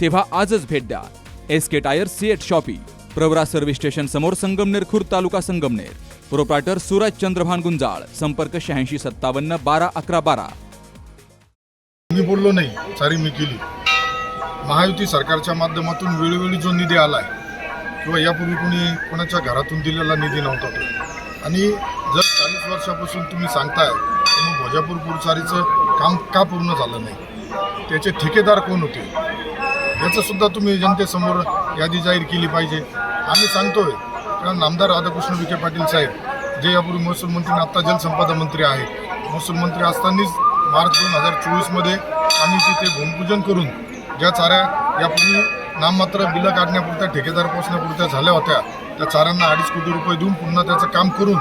तेव्हा आजच भेट द्या. S K tyre CEAT shoppe Pravara service station समोर संगमनेर खुर्द तालुका संगमनेर. प्रोप्रायटर सूरज चंद्रभान गुंजाळ संपर्क शहाऐंशी सत्तावन्न बारा अकरा बारा. मी बोललो नाही सारी मी केली. महायुती सरकारच्या माध्यमातून वेळोवेळी जो निधी आला आहे किंवा यापूर्वी कोणी कोणाच्या घरातून दिलेला निधी नव्हता तो. आणि जर चाळीस वर्षापासून तुम्ही सांगताय तर मग भोजापूर पुरसारीचं काम का पूर्ण झालं नाही? त्याचे ठेकेदार कोण होते? याचंसुद्धा तुम्ही जनतेसमोर यादी जाहीर केली पाहिजे. आम्ही सांगतोय कारण आमदार राधाकृष्ण विखे पाटील साहेब जे यापूर्वी महसूल मंत्री आत्ता जलसंपदा मंत्री आहेत. महसूल मंत्री असतानाच मार्च दोन हजार चोवीसमध्ये आम्ही तिथे भूमिपूजन करून ज्या चाऱ्या यापूर्वी नाममात्र बिलं काढण्यापुरत्या ठेकेदार पोचण्यापुरत्या झाल्या होत्या त्या चाऱ्यांना अडीच कोटी रुपये देऊन पुन्हा त्याचं काम करून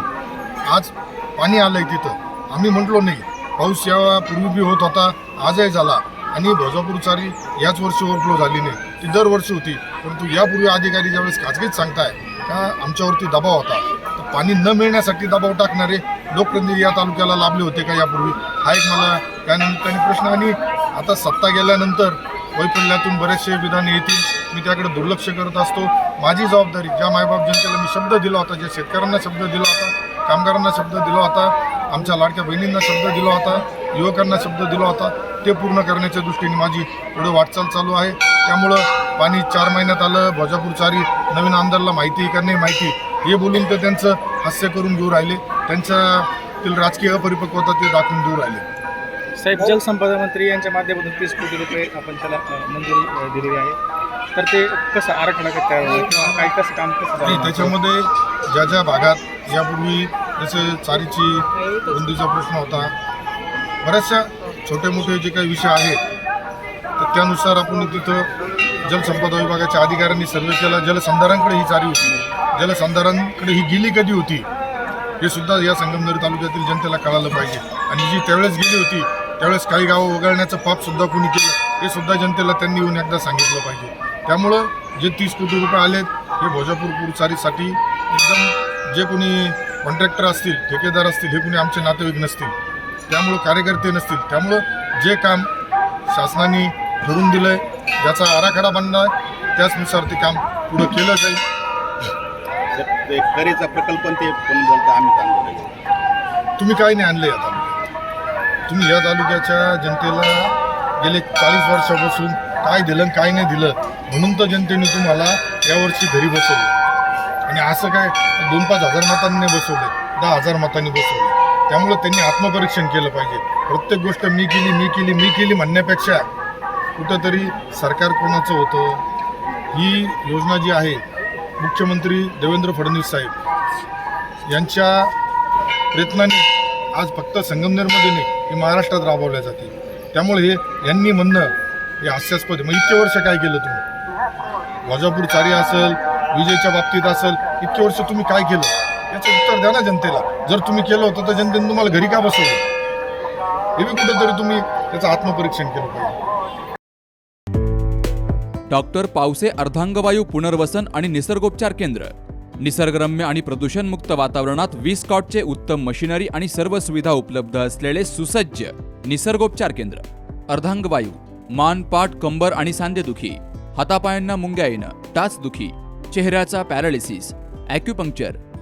आज पाणी आलं आहे तिथं. आम्ही म्हटलो नाही पाऊस यापूर्वी बी होत होता आजही झाला. आणि भोजापूरचारी याच वर्षी ओव्हरफ्लो झाली नाही. ती दरवर्षी होती. परंतु यापूर्वी अधिकारी ज्यावेळेस खाजगीच सांगताय का आमच्यावरती दबाव होता. तर पाणी न मिळण्यासाठी दबाव टाकणारे लोकप्रतिनिधी या तालुक्याला लाभले होते का यापूर्वी? हा एक मला त्या निमित्ताने प्रश्न. आणि आता सत्ता गेल्यानंतर वैफल्यातून बरेचसे विधान येतील. मी त्याकडे दुर्लक्ष करत असतो. माझी जबाबदारी ज्या मायबाप जनतेला मी शब्द दिला होता ज्या शेतकऱ्यांना शब्द दिला होता कामगारांना शब्द दिला होता आमच्या लाडक्या बहिणींना शब्द दिला होता युवकांना शब्द दिला होता ते पूर्ण करण्याच्या दृष्टीने माझी पुढे वाटचाल चालू आहे. त्यामुळं पाणी चार महिन्यात आलं भोजापूर चारी नवीन आमदारला माहिती का नाही माहिती हे बोलून तर त्यांचं हास्य करून घेऊ राहिले. त्यांच्यातील राजकीय अपरिपक्वता ते दाखवून देऊ राहिले. साहेब जलसंपदा मंत्री यांच्या माध्यमातून तीस कोटी रुपये आपण त्याला मंजुरी दिलेली आहे. तर ते कसं आराखडा तयार होईल किंवा काय कसं काम कसं आणि त्याच्यामध्ये ज्या ज्या भागात यापूर्वी जसे चारीची रुंदीचा प्रश्न होता बऱ्याचशा छोटे मोठे जे काही विषय आहेत तर त्यानुसार आपण तिथं जलसंपदा विभागाच्या अधिकाऱ्यांनी सर्वे केला. जलसंधारांकडे ही चारी होती. जलसंधारांकडे ही गेली कधी होती हे सुद्धा या संगमनेर तालुक्यातील जनतेला कळालं पाहिजे. आणि जी त्यावेळेस गेली होती त्यावेळेस काही गावं वगळण्याचं पाप सुद्धा कोणी केलं हे सुद्धा जनतेला त्यांनी येऊन एकदा सांगितलं पाहिजे. त्यामुळं जे तीस कोटी रुपये आलेत हे भोजापूर पुरचारीसाठी एकदम जे कोणी कॉन्ट्रॅक्टर असतील ठेकेदार असतील हे कोणी आमचे नातेवाईक नसतील त्यामुळं कार्यकर्ते नसतील. त्यामुळं जे काम शासनाने ठरवून दिलंय ज्याचा आराखडा बनलाय त्याचनुसार ते काम पुढं केलं जाईल. करेचा प्रकल्प ते पण बोलता आम्ही तुम्ही काय नाही आणलं या तालुक्यात. तुम्ही या तालुक्याच्या जनतेला गेले चाळीस वर्षापासून काय दिलं काय नाही दिलं म्हणून तर जनतेने तुम्हाला यावर्षी घरी बसवलं. आणि असं काय दोन पाच हजार मतांनी बसवले दहा हजार मतांनी बसवले त्यामुळं त्यांनी आत्मपरीक्षण केलं पाहिजे. प्रत्येक गोष्ट मी केली मी केली मी केली म्हणण्यापेक्षा कुठंतरी सरकार कोणाचं होतं? ही योजना जी आहे मुख्यमंत्री देवेंद्र फडणवीस साहेब यांच्या प्रयत्नाने आज फक्त संगमनेरमध्ये नाही हे महाराष्ट्रात राबवल्या जाते त्यामुळे हे यांनी म्हणणं हे हास्यास्पद मग इतके वर्ष काय केलं तुम्ही? वजापूर चारी असेल विजेच्या बाबतीत असेल इतके वर्ष तुम्ही काय केलं? याचं उत्तर द्या ना जनतेला. जर तुम्ही केलं होतं तर जनतेने तुम्हाला घरी का बसवलं? हे बी कुठेतरी तुम्ही त्याचं आत्मपरीक्षण केलं पाहिजे. डॉक्टर पावसे अर्धांगवायू पुनर्वसन आणि निसर्गोपचार केंद्र. निसर्गरम्य आणि प्रदूषणमुक्त वातावरणात वीस कॉटचे उत्तम मशिनरी आणि सर्व सुविधा उपलब्ध असलेले सुसज्ज निसर्गोपचार केंद्र. अर्धांगवायू मान पाठ कंबर आणि सांधेदुखी हातापायांना मुंग्या येणं टाचदुखी चेहऱ्याचा पॅरालिसिस ॲक्युपंक्चर